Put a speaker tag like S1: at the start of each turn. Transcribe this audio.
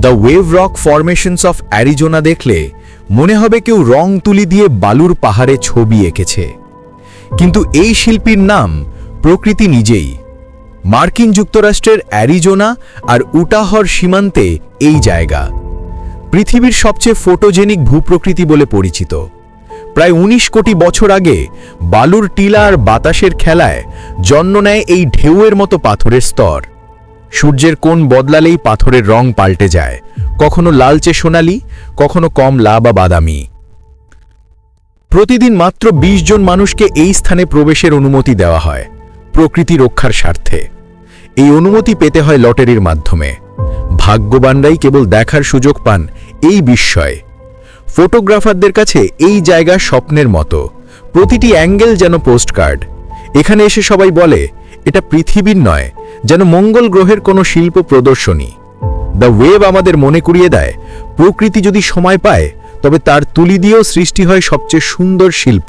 S1: The wave rock formations of Arizona দেখলে মনে হবে কেউ রং তুলি দিয়ে বালুর পাহাড়ে ছবি এঁকেছে। কিন্তু এই শিল্পীর নাম প্রকৃতি নিজেই। মার্কিন যুক্তরাষ্ট্রের অ্যারিজোনা আর উটাহর সীমান্তে এই জায়গা। পৃথিবীর সবচেয়ে ফোটোজেনিক ভূপ্রকৃতি বলে পরিচিত। প্রায় ১৯ কোটি বছর আগে বালুর টিলা আর বাতাসের খেলায় জন্ম নেয় এই ঢেউয়ের মতো পাথরের স্তর। সূর্যের কোণ বদলালেই পাথরের রং পাল্টে যায়। কখনো লালচে সোনালি, কখনো কমলা বা বাদামি। প্রতিদিন মাত্র ২০ জন মানুষকে এই স্থানে প্রবেশের অনুমতি দেওয়া হয়, প্রকৃতি রক্ষার স্বার্থে। এই অনুমতি পেতে হয় লটারির মাধ্যমে। ভাগ্যবানরাই কেবল দেখার সুযোগ পান এই বিস্ময়। ফটোগ্রাফারদের কাছে এই জায়গা স্বপ্নের মতো। প্রতিটি অ্যাঙ্গেল যেন পোস্টকার্ড। এখানে এসে সবাই বলে, এটা পৃথিবীর নয় যেন মঙ্গল গ্রহের কোনো শিল্প প্রদর্শনী। দ্য ওয়েব আমাদের মনে করিয়ে দেয়, প্রকৃতি যদি সময় পায়, তবে তার তুলি দিয়েও সৃষ্টি হয় সবচেয়ে সুন্দর শিল্প।